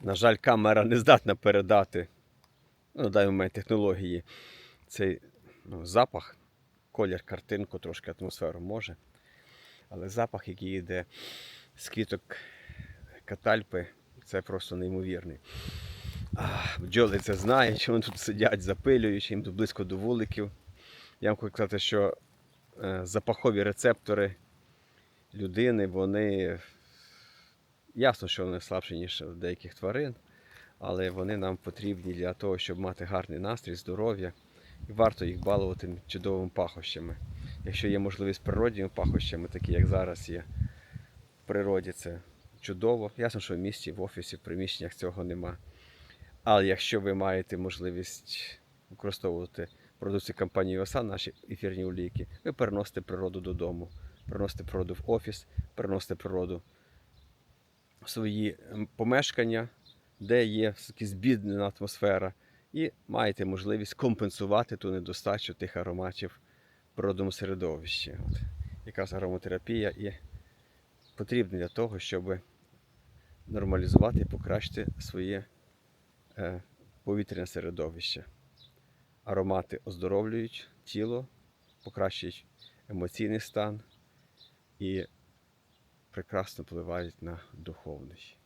На жаль, камера не здатна передати ну, на даний момент технології цей ну, запах, колір, картинку, трошки атмосферу може. Але запах, який йде з квіток катальпи, це просто неймовірний. Бджоли це знають, що вони тут сидять, запилюють, їм тут близько до вуликів. Я вам хочу сказати, що е, запахові рецептори людини, вони ясно, що вони слабші, ніж деяких тварин, але вони нам потрібні для того, щоб мати гарний настрій, здоров'я. І варто їх балувати чудовими пахощами. Якщо є можливість природніми пахощами, такі як зараз є в природі, це чудово. Ясно, що в місті, в офісі, в приміщеннях цього нема. Але якщо ви маєте можливість використовувати продукцію компанії ОСА, наші ефірні олійки, ви переносите природу додому, переносите природу в офіс, переносите природу свої ем, помешкання, де є збіднена атмосфера, і маєте можливість компенсувати ту недостачу тих ароматів в природному середовищі. От. Якраз ароматерапія і потрібна для того, щоб нормалізувати і покращити своє е, повітряне середовище. Аромати оздоровлюють тіло, покращують емоційний стан і прекрасно впливають на духовний.